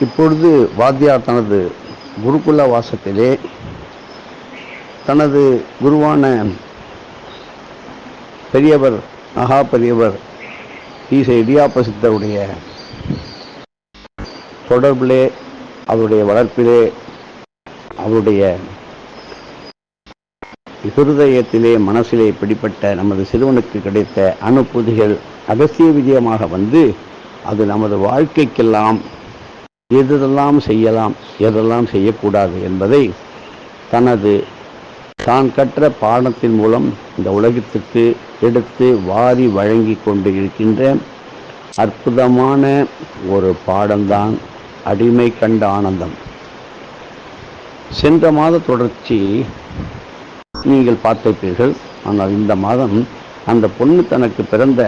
இப்பொழுது வாத்தியார் தனது குருகுல வாசத்திலே தனது குருவான பெரியவர் மகா பெரியவர் ஈசை இடியாப்ப சித்தருடைய தொடர்பிலே அவருடைய வளர்ப்பிலே அவருடைய ஹிருதயத்திலே மனசிலே பிடிப்பட்ட நமது சிறுவனுக்கு கிடைத்த அனுபூதிகள் அகசிய விஜயமாக வந்து அது நமது வாழ்க்கைக்கெல்லாம் எதெல்லாம் செய்யலாம் எதெல்லாம் செய்யக்கூடாது என்பதை தனது தான் கற்ற பாடத்தின் மூலம் இந்த உலகத்துக்கு எடுத்து வாரி வழங்கி கொண்டு இருக்கின்ற அற்புதமான ஒரு பாடம்தான் அடிமை கண்ட ஆனந்தம். சென்ற மாத தொடர்ச்சி நீங்கள் பார்த்திருப்பீர்கள் ஆனால் இந்த மாதம் அந்த பொண்ணு தனக்கு பிறந்த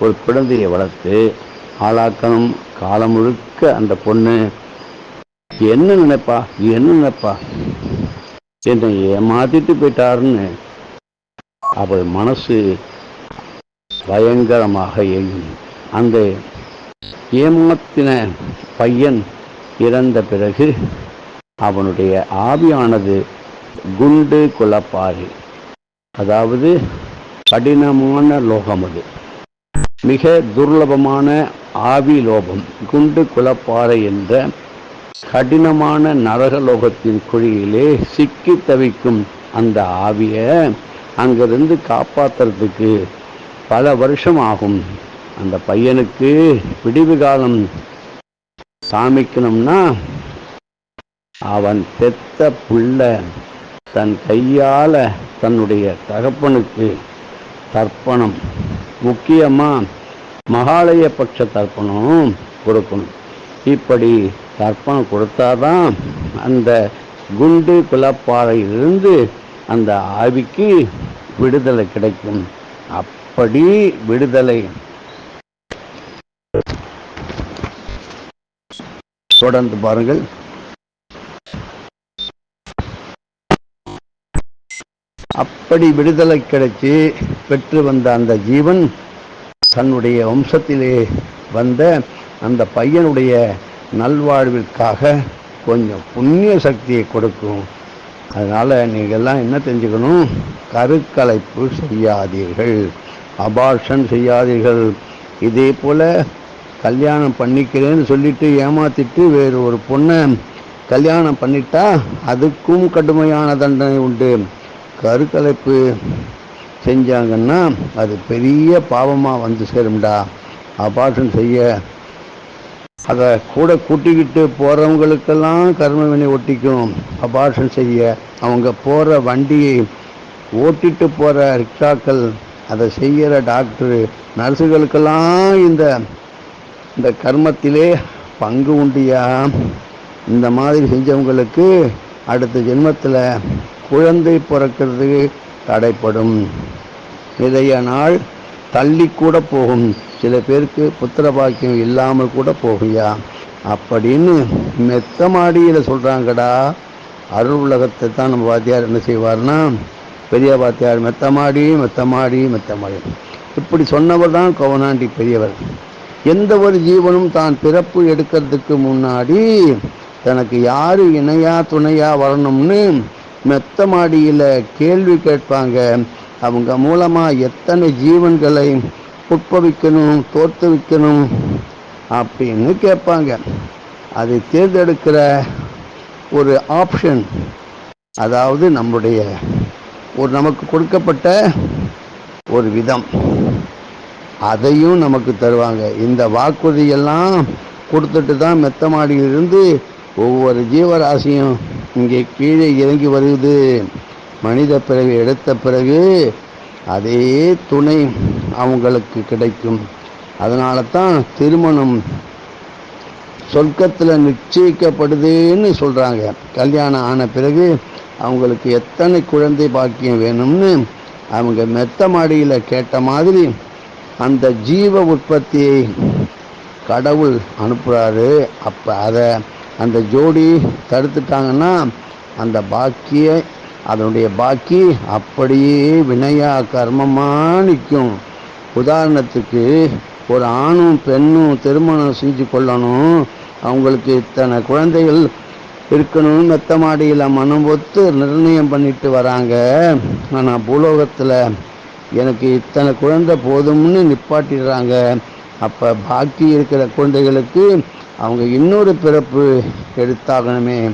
ஒரு குழந்தையை வளர்த்து ஆளாக்கணும். காலம் முழுக்க அந்த பொண்ணு. என்ன நினைப்பா? என்ன நினைப்பா? என்னை ஏமாத்திட்டு போயிட்டாருன்னு. அவள் மனசு பயங்கரமாக இயங்கும் அந்த ஏமாத்தின பையன் இறந்த பிறகு அவனுடைய ஆவியானது குண்டு குலப்பாரி அதாவது கடினமான லோகம் அது. மிக துர்லபமான ஆவிலோபம் குண்டு குலப்பாறை என்ற கடினமான நரகலோகத்தின் குழியிலே சிக்கி தவிக்கும் அந்த ஆவியை அங்கிருந்து காப்பாத்துறதுக்கு பல வருஷம் ஆகும். அந்த பையனுக்கு விடிவு காலம் சாமிக்கணும்னா அவன் தெத்த புள்ள தன் கையால் தன்னுடைய தகப்பனுக்கு தர்ப்பணம். முக்கியமா மகாலய பட்ச தர்ப்பணம் கொடுக்கணும். இப்படி தர்ப்பணம் கொடுத்தாதான் அந்த குண்டு குலப்பாறையிலிருந்து அந்த ஆவிக்கு விடுதலை கிடைக்கும். அப்படி விடுதலை தொடர்ந்து பாருங்கள். அப்படி விடுதலை கிடைச்சி பெற்று வந்த அந்த ஜீவன் தன்னுடைய வம்சத்திலே வந்த அந்த பையனுடைய நல்வாழ்விற்காக கொஞ்சம் புண்ணிய சக்தியை கொடுக்கும். அதனால் நீங்கள்லாம் என்ன தெரிஞ்சுக்கணும்? கருக்கலைப்பு செய்யாதீர்கள். அபார்ஷன் செய்யாதீர்கள். இதே போல் கல்யாணம் பண்ணிக்கிறேன்னு சொல்லிட்டு ஏமாத்திட்டு வேறு ஒரு பொண்ணை கல்யாணம் பண்ணிட்டா அதுக்கும் கடுமையான தண்டனை உண்டு. கருக்கலைப்பு செஞ்சாங்கன்னா அது பெரிய பாவமாக வந்து சேரும்டா. அபார்ஷன் செய்ய. அதை கூட கூட்டிக்கிட்டு போகிறவங்களுக்கெல்லாம் கர்மவினை ஒட்டிக்கும். அபார்ஷன் செய்ய. அவங்க போகிற வண்டியை ஓட்டிட்டு போகிற ரிக்ஷாக்கள் அதை செய்கிற டாக்டரு நர்ஸுகளுக்கெல்லாம் இந்த இந்த கர்மத்திலே பங்கு உண்டியா? இந்த மாதிரி செஞ்சவங்களுக்கு அடுத்த ஜென்மத்தில் குழந்தை பிறக்கிறது தடைப்படும். இதைய நாள் தள்ளி கூட போகும். சில பேருக்கு புத்திர பாக்கியம் இல்லாமல் கூட போகுயா அப்படின்னு மெத்த மாடியில் சொல்கிறாங்கடா அருள் உலகத்தை தான் நம்ம வாத்தியார் என்ன செய்வார்னா பெரிய வாத்தியார் மெத்த மாடி மெத்த மாடி மெத்த மாடி. இப்படி சொன்னவர் தான் கவனாண்டி பெரியவர். எந்த ஒரு ஜீவனும் தான் பிறப்பு எடுக்கிறதுக்கு முன்னாடி தனக்கு யார் இணையா துணையாக வரணும்னு மெத்த மாடியில் கேள்வி கேட்பாங்க. அவங்க மூலமாக எத்தனை ஜீவன்களை உட்பவிக்கணும் தோற்று வைக்கணும் அப்படின்னு கேட்பாங்க. அதை தேர்ந்தெடுக்கிற ஒரு ஆப்ஷன் அதாவது நம்முடைய ஒரு நமக்கு கொடுக்கப்பட்ட ஒரு விதம். அதையும் நமக்கு தருவாங்க. இந்த வாக்குறுதியெல்லாம் கொடுத்துட்டு தான் மெத்த மாடியிலிருந்து ஒவ்வொரு ஜீவராசியும் இங்கே கீழே இறங்கி வருவது மனித பிறகு எடுத்த பிறகு அதே துணை அவங்களுக்கு கிடைக்கும். அதனால தான் திருமணம் சொர்க்கத்தில் நிச்சயிக்கப்படுதுன்னு சொல்கிறாங்க கல்யாணம் ஆன பிறகு அவங்களுக்கு எத்தனை குழந்தை பாக்கியம் வேணும்னு அவங்க மெத்த மாடியில் கேட்ட மாதிரி அந்த ஜீவ உற்பத்தியை கடவுள் அனுப்புகிறாரு அப்போ அதை அந்த ஜோடி தடுத்துட்டாங்கன்னா அந்த பாக்கிய அதனுடைய பாக்கி அப்படியே வினையா கர்மமாக நிற்கும். உதாரணத்துக்கு ஒரு ஆணும் பெண்ணும் திருமணம் செஞ்சு கொள்ளணும். அவங்களுக்கு இத்தனை குழந்தைகள் இருக்கணும்னு மெத்த மாடியில் மனம் ஒத்து நிர்ணயம் பண்ணிட்டு வராங்க. ஆனால் பூலோகத்தில் எனக்கு இத்தனை குழந்தை போதும்னு நிப்பாட்டிடுறாங்க. அப்போ பாக்கி இருக்கிற குழந்தைகளுக்கு அவங்க இன்னொரு பிறப்பு எடுத்தாகணுமே.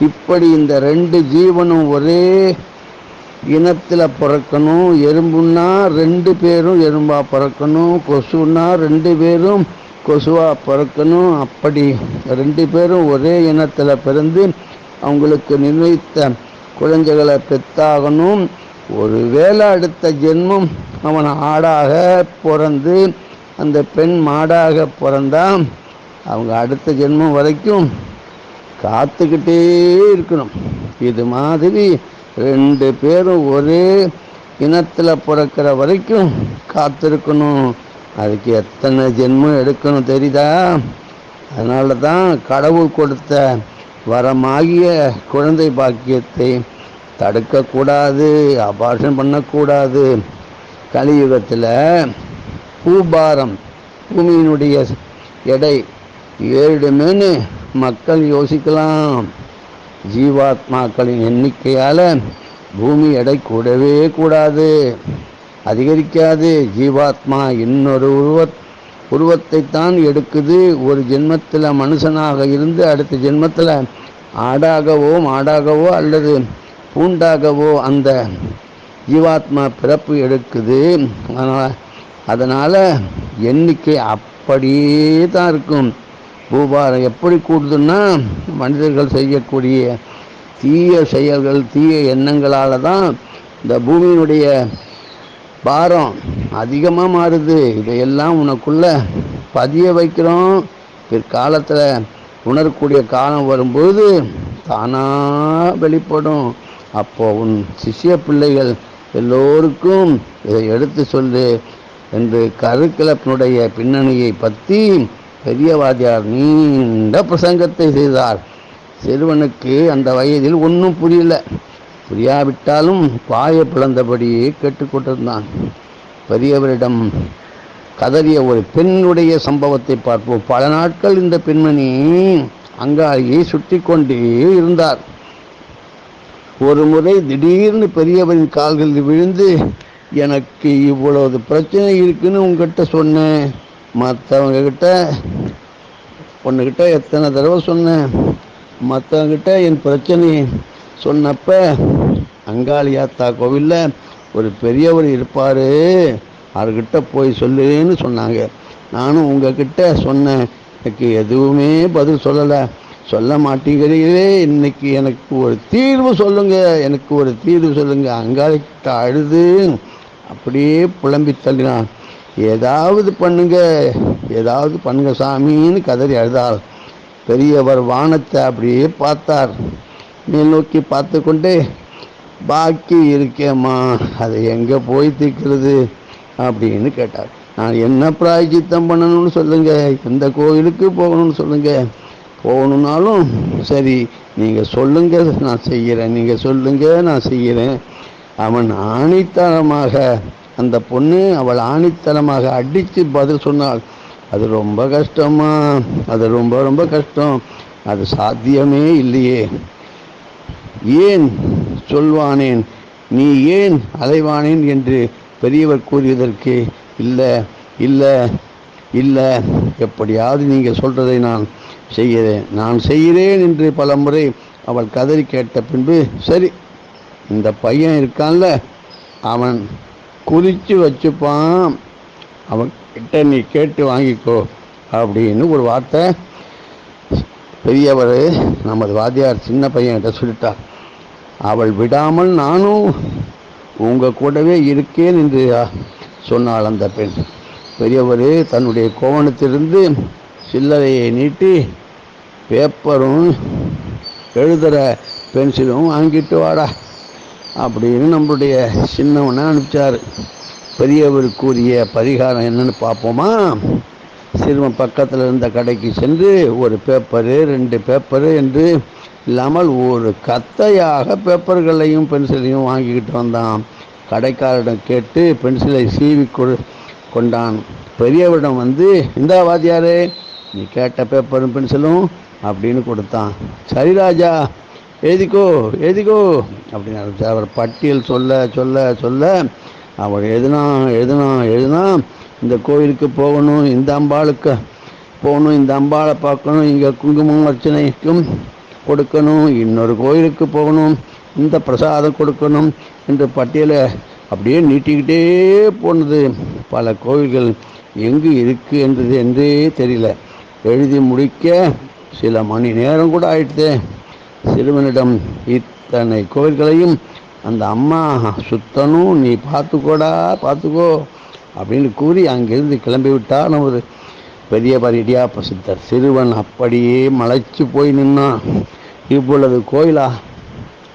இப்படி இந்த ரெண்டு ஜீவனும் ஒரே இனத்தில் பிறக்கணும். எறும்புன்னா ரெண்டு பேரும் எறும்பாக பிறக்கணும். கொசுன்னா ரெண்டு பேரும் கொசுவாக பிறக்கணும். அப்படி ரெண்டு பேரும் ஒரே இனத்தில் பிறந்து அவங்களுக்கு நிர்ணயித்த குழந்தைகளை பெத்தாகணும். ஒருவேளை அடுத்த ஜென்மம் அவன் ஆடாக பிறந்து அந்த பெண் மாடாக பிறந்தான் அவங்க அடுத்த ஜென்மம் வரைக்கும் காத்துக்கிட்டே இருக்கணும். இது மாதிரி ரெண்டு பேரும் ஒரே இனத்தில் பிறக்கிற வரைக்கும் காத்திருக்கணும். அதுக்கு எத்தனை ஜென்மம் எடுக்கணும் தெரியுதா? அதனால தான் கடவுள் கொடுத்த வரமாகிய குழந்தை பாக்கியத்தை தடுக்கக்கூடாது அபாஷன் பண்ணக்கூடாது. கலியுகத்தில் பூபாரம் பூமியினுடைய எடை ஏறிடுமேன்னு மக்கள் யோசிக்கலாம். ஜீவாத்மாக்களின் எண்ணிக்கையால் பூமி எடை கூடவே கூடாது. அதிகரிக்காது. ஜீவாத்மா இன்னொரு உருவத் உருவத்தை தான் எடுக்குது. ஒரு ஜென்மத்தில் மனுஷனாக இருந்து அடுத்த ஜென்மத்தில் ஆடாகவோ மாடாகவோ அல்லது பூண்டாகவோ அந்த ஜீவாத்மா பிறப்பு எடுக்குது. அதனால் அதனால் எண்ணிக்கை அப்படியே தான் இருக்கும். பூபாரம் எப்படி கூடுதுன்னா மனிதர்கள் செய்யக்கூடிய தீய செயல்கள் தீய எண்ணங்களால் தான் இந்த பூமியினுடைய பாரம் அதிகமாக மாறுது. இதையெல்லாம் உனக்குள்ள பதிய வைக்கிறோம். பிற்காலத்தில் உணரக்கூடிய காலம் வரும்போது தானாக வெளிப்படும். அப்போ உன் சிஷ்ய பிள்ளைகள் எல்லோருக்கும் இதை எடுத்து சொல்லு என்று கருக்கிழப்பினுடைய பின்னணியை பற்றி பெரியவாதியார் நீண்ட பிரசங்கத்தை செய்தார். சிறுவனுக்கு அந்த வயதில் ஒன்றும் புரியல. புரியாவிட்டாலும் வாயை பிளந்தபடியே கேட்டுக்கொண்டிருந்தான் பெரியவரிடம் கதறிய ஒரு பெண்ணுடைய சம்பவத்தை பார்ப்போம். பல நாட்கள் இந்த பெண்மணி அங்காளியை சுற்றி கொண்டே இருந்தார். ஒரு முறை திடீர்னு பெரியவரின் கால்களில் விழுந்து எனக்கு இவ்வளவு பிரச்சனை இருக்குன்னு உங்ககிட்ட சொன்னேன். மற்றவங்க கிட்ட எத்தனை தடவை சொன்னேன்? மற்றவங்கிட்ட என் பிரச்சனையை சொன்னப்ப அங்காளியாத்தா கோவிலில் ஒரு பெரியவர் இருப்பார். அவர்கிட்ட போய் சொல்லுன்னு சொன்னாங்க. நானும் உங்ககிட்ட சொன்னேன். எனக்கு எதுவுமே பதில் சொல்லலை. சொல்ல மாட்டேங்கிறீங்களே இன்னைக்கு எனக்கு ஒரு தீர்வு சொல்லுங்க. எனக்கு ஒரு தீர்வு சொல்லுங்க. அங்காளிக்கிட்ட அழுது அப்படியே புலம்பி தள்ளினான். ஏதாவது பண்ணுங்க ஏதாவது பண்ணுங்க சாமின்னு கதறி அழுதாள். பெரியவர் வானத்தை அப்படியே பார்த்தார். மேல் நோக்கி பார்த்து கொண்டே பாக்கி இருக்கேம்மா அதை எங்கே போய் தீர்க்கிறது? அப்படின்னு கேட்டார். நான் என்ன பிராய்ச்சித்தம் பண்ணணும்னு சொல்லுங்கள் எந்த கோயிலுக்கு போகணும்னு சொல்லுங்கள் போகணுன்னாலும் சரி நீங்கள் சொல்லுங்க நான் செய்கிறேன் நீங்கள் சொல்லுங்க நான் செய்கிறேன் அவன் ஆணித்தனமாக அந்த பொண்ணு அவள் ஆணித்தனமாக அடித்து பதில் சொன்னாள். அது ரொம்ப கஷ்டமா அது ரொம்ப ரொம்ப கஷ்டம். அது சாத்தியமே இல்லையே. ஏன் சொல்வானேன்? நீ ஏன் அலைவானேன்? என்று பெரியவர் கூறியதற்கு இல்லை இல்லை இல்லை. எப்படியாவது நீங்கள் சொல்றதை நான் செய்கிறேன். நான் செய்கிறேன் என்று பல முறை அவள் கதறி கேட்ட பின்பு சரி இந்த பையன் இருக்கான்ல. அவன் குறித்து வச்சுப்பான். அவன் கிட்ட நீ கேட்டு வாங்கிக்கோ அப்படின்னு ஒரு வார்த்தை பெரியவர் நமது வாத்தியார் சின்ன பையன்கிட்ட சொல்லிட்டார். அவள் விடாமல் நானும் உங்கள் கூடவே இருக்கேன் என்று சொன்னாள் அந்த பெண். பெரியவர் தன்னுடைய கோவணத்திலிருந்து சில்லறையை நீட்டி பேப்பரும் எழுதுகிற பென்சிலும் வாங்கிட்டு வாடா. அப்படின்னு நம்மளுடைய சின்னவனை அனுப்பிச்சார். பெரியவர் கூறிய பரிகாரம் என்னன்னு பார்ப்போமா? சிறுவன் பக்கத்தில் இருந்த கடைக்கு சென்று ஒரு பேப்பரு ரெண்டு பேப்பரு என்று இல்லாமல் ஒரு கத்தையாக பேப்பர்களையும் பென்சிலையும் வாங்கிக்கிட்டு வந்தான். கடைக்காரரிடம் கேட்டு பென்சிலை சீவி கொடு கொண்டான். பெரியவரிடம் வந்து இந்த வாத்தியாரே நீ கேட்ட பேப்பரும் பென்சிலும் அப்படின்னு கொடுத்தான். சரி ராஜா எழுதிக்கோ எழுதிக்கோ. அப்படின்னு அவர் பட்டியல் சொல்ல சொல்ல சொல்ல அவர் எழுதுனா எழுதினா எழுதினா இந்த கோயிலுக்கு போகணும் இந்த அம்பாளுக்கு போகணும் இந்த அம்பாளை பார்க்கணும் இங்கே குங்குமம் அர்ச்சனைக்கும் கொடுக்கணும் இன்னொரு கோயிலுக்கு போகணும் இந்த பிரசாதம் கொடுக்கணும் என்ற பட்டியலை அப்படியே நீட்டிக்கிட்டே போனது. பல கோயில்கள் எங்கு இருக்குது என்றது என்றே தெரியல. எழுதி முடிக்க சில மணி நேரம் கூட ஆயிடுது. சிறுவனிடம் இத்தனை கோயில்களையும் அந்த அம்மா சுத்தணும் நீ பார்த்துக்கோடா பார்த்துக்கோ அப்படின்னு கூறி அங்கிருந்து கிளம்பிவிட்டார் நமது பெரிய பரிடியா பிரசித்தர் சிறுவன் அப்படியே மலைச்சு போய் நின்னான். இவ்வளவு கோயிலா?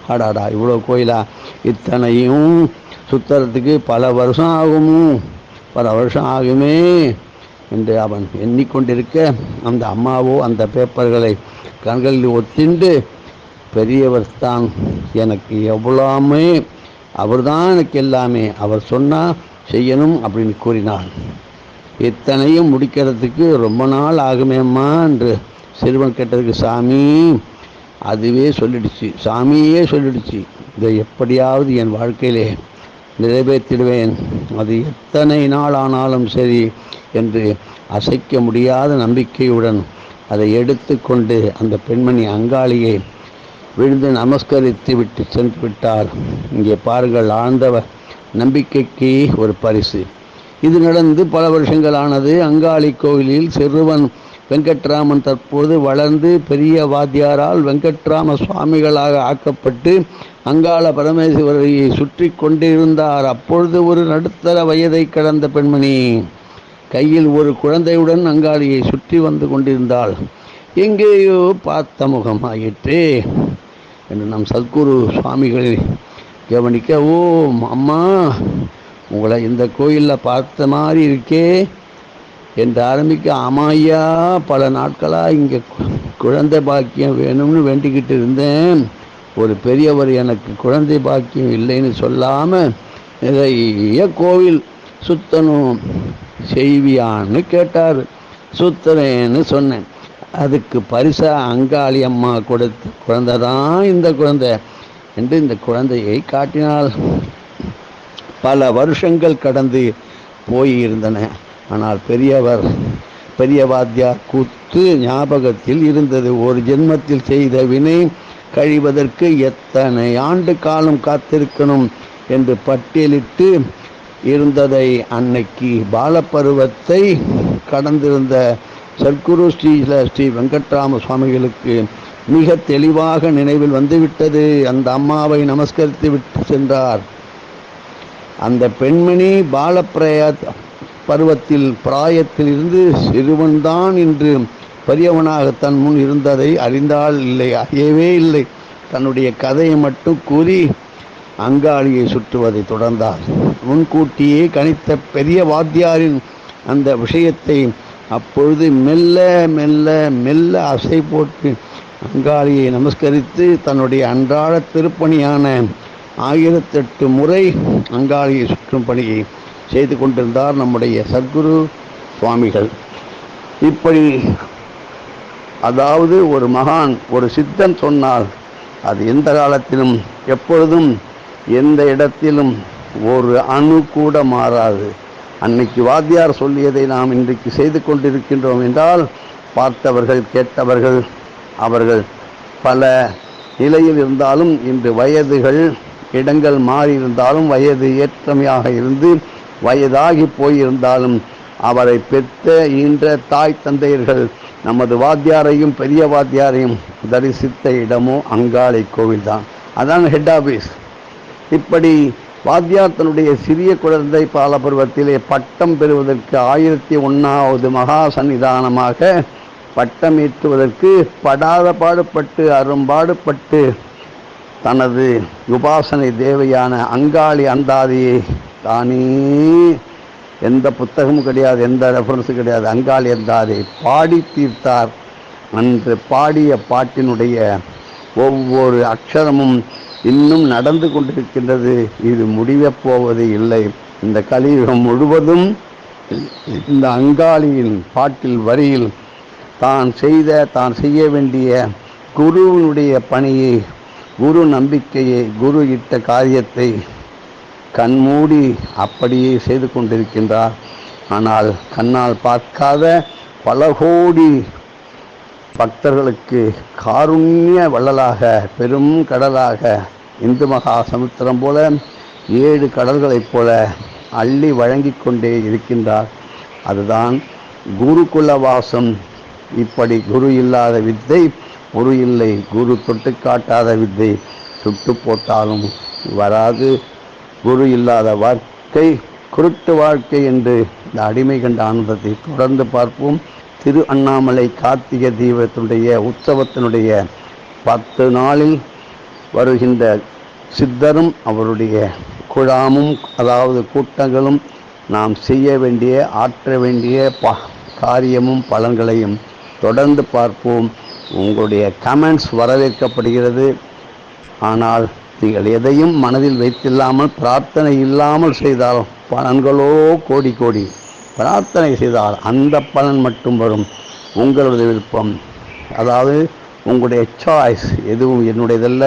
அடாடா இவ்வளோ கோயிலா? இத்தனையும் சுத்தறதுக்கு பல வருஷம் ஆகுமோ? பல வருஷம் ஆகுமே? என்று அவன் எண்ணிக்கொண்டிருக்க அந்த அம்மாவோ அந்த பேப்பர்களை கண்களில் ஒத்திண்டு பெரியவர் தான் எனக்கு எவ்வளோமே அவர்தான் எனக்கு எல்லாமே அவர் சொன்னால் செய்யணும் அப்படின்னு கூறினார் இத்தனையும் முடிக்கிறதுக்கு ரொம்ப நாள் ஆகுமேம்மா என்று சிறுவன் கேட்டதுக்கு சாமி அதுவே சொல்லிடுச்சு சாமியே சொல்லிடுச்சு இதை எப்படியாவது என் வாழ்க்கையிலே நிறைவேற்றிடுவேன். அது எத்தனை நாள் ஆனாலும் சரி என்று அசைக்க முடியாத நம்பிக்கையுடன் அதை எடுத்துக்கொண்டு அந்த பெண்மணி அங்காளியை விழுந்து நமஸ்கரித்து விட்டு சென்று விட்டார் இங்கே பாருங்கள் ஆழ்ந்தவ நம்பிக்கைக்கு ஒரு பரிசு. இது நடந்து பல வருஷங்கள் ஆனது அங்காளி கோவிலில் சிறுவன் வெங்கட்ராமன் தற்போது வளர்ந்து பெரிய வாத்தியாரால் வெங்கட்ராம சுவாமிகளாக ஆக்கப்பட்டு அங்காள பரமேஸ்வரியை சுற்றி கொண்டிருந்தார். அப்பொழுது ஒரு நடுத்தர வயதை கடந்த பெண்மணி. கையில் ஒரு குழந்தையுடன் அங்காளியை சுற்றி வந்து கொண்டிருந்தாள். எங்கேயோ பார்த்த முகம் ஆயிற்றே என்று நம் சத்குரு சுவாமிகளை கவனிக்க ஓ அம்மா உங்களை இந்த கோயிலில் பார்த்த மாதிரி இருக்கே என்று ஆரம்பிக்க அம்மாயா பல நாட்களாக இங்கே குழந்தை பாக்கியம் வேணும்னு வேண்டிக்கிட்டு இருந்தேன். ஒரு பெரியவர் எனக்கு குழந்தை பாக்கியம் இல்லைன்னு சொல்லாமல் நிறைய கோவில் சுத்தணும் செய்வியான்னு கேட்டார். சுத்தனேன்னு சொன்னேன். அதுக்கு பரிசா அங்காளி அம்மா கொடுத்த குழந்தை தான் இந்த குழந்தை என்று இந்த குழந்தையை காட்டினால் பல வருஷங்கள் கடந்து போயிருந்தன. ஆனால் பெரியவர் பெரிய வாத்தியார் கூத்து ஞாபகத்தில் இருந்தது. ஒரு ஜென்மத்தில் செய்த வினை கழிவதற்கு எத்தனை ஆண்டு காலம் காத்திருக்கணும் என்று பட்டியலிட்டு இருந்ததை அன்னைக்கு பாலப்பருவத்தை கடந்திருந்த சர்க்குரு ஸ்ரீ ஸ்ரீ வெங்கட்ராம சுவாமிகளுக்கு மிக தெளிவாக நினைவில் வந்துவிட்டது. அந்த அம்மாவை நமஸ்கரித்து விட்டு சென்றார். அந்த பெண்மணி பாலப்பிரய பருவத்தில் பிராயத்தில் இருந்து சிறுவன்தான் என்று பெரியவனாக தன் முன் இருந்ததை அறிந்தால் இல்லை அறியவே இல்லை. தன்னுடைய கதையை மட்டும் கூறி அங்காளியை சுற்றுவதை தொடர்ந்தார். முன்கூட்டியே கணித்த பெரிய வாத்தியாரின் அந்த விஷயத்தை அப்பொழுது மெல்ல மெல்ல மெல்ல அசை போட்டு அங்காளியை நமஸ்கரித்து தன்னுடைய அன்றாட திருப்பணியான ஆயிரத்தெட்டு முறை அங்காளியை சுற்றும் பணியை செய்து கொண்டிருந்தார் நம்முடைய சத்குரு சுவாமிகள். இப்படி அதாவது ஒரு மகான் ஒரு சித்தன் சொன்னால் அது எந்த காலத்திலும் எப்பொழுதும் எந்த இடத்திலும் ஒரு அணு கூட மாறாது. அன்னைக்கு வாத்தியார் சொல்லியதை நாம் இன்றைக்கு செய்து கொண்டிருக்கின்றோம் என்றால் பார்த்தவர்கள் கேட்டவர்கள் அவர்கள் பல நிலையில் இருந்தாலும் இன்று வயதுகள் இடங்கள் மாறி இருந்தாலும் வயது ஏற்றமையாக இருந்து வயதாகி போயிருந்தாலும் அவரை பெற்ற ஈன்ற தாய் தந்தையர்கள் நமது வாத்தியாரையும் பெரிய வாத்தியாரையும் தரிசித்த இடமோ அங்காளை கோவில்தான். அதான் ஹெட் ஆபீஸ் இப்படி வாத்தியார் தன்னுடைய சிறிய குழந்தை பாலபருவத்திலே பட்டம் பெறுவதற்கு ஆயிரத்தி ஒன்றாவது மகா சன்னிதானமாக பட்டம் ஏற்றுவதற்கு படாத பாடுபட்டு அரும்பாடுபட்டு தனது உபாசனை தேவையான அங்காளி அந்தாதியை தானே எந்த புத்தகமும் கிடையாது எந்த ரெஃபரன்ஸும் கிடையாது. அங்காளி அந்தாதை பாடி தீர்த்தார். அன்று பாடிய பாட்டினுடைய ஒவ்வொரு அக்ஷரமும் இன்னும் நடந்து கொண்டிருக்கின்றது. இது முடியப் போவது இல்லை. இந்த கலியுகம் முழுவதும் இந்த அங்காளியின் பாட்டில் வரியில் தான் செய்த தான் செய்ய வேண்டிய குருவினுடைய பணியை குரு நம்பிக்கையை குரு இட்ட காரியத்தை கண்மூடி அப்படியே செய்து கொண்டிருக்கின்றார். ஆனால் கண்ணால் பார்க்காத பல கோடி பக்தர்களுக்கு காருண்ய வள்ளலாக பெரும் கடலாக இந்து மகா சமுத்திரம் போல ஏழு கடல்களைப் போல அள்ளி வழங்கிக் கொண்டே இருக்கின்றார். அதுதான் குருகுல வாசம். இப்படி குரு இல்லாத வித்தை குரு இல்லை. குரு தொட்டு காட்டாத வித்தை சுட்டு போட்டாலும் வராது. குரு இல்லாத வாழ்க்கை குருட்டு வாழ்க்கை என்று இந்த அடிமை கண்ட ஆனந்தத்தை தொடர்ந்து பார்ப்போம். திரு அண்ணாமலை கார்த்திகை தீபத்தினுடைய உற்சவத்தினுடைய பத்து நாளில் வருகின்ற சித்தரும் அவருடைய குழாமும் அதாவது கூட்டங்களும் நாம் செய்ய வேண்டிய ஆற்ற வேண்டிய ப காரியமும் பலன்களையும் தொடர்ந்து பார்ப்போம். உங்களுடைய கமெண்ட்ஸ் வரவேற்கப்படுகிறது. ஆனால் நீங்கள் எதையும் மனதில் வைத்தில்லாமல் பிரார்த்தனை இல்லாமல் செய்தால் பலன்களோ கோடி கோடி. பிரார்த்தனை செய்தால் அந்த பலன் மட்டும் வரும். உங்களுடைய விருப்பம். அதாவது உங்களுடைய சாய்ஸ் எதுவும் என்னுடையதல்ல.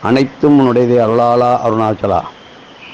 அனைத்தும் உன்னுடையதே அருளாலா அருணாச்சலா.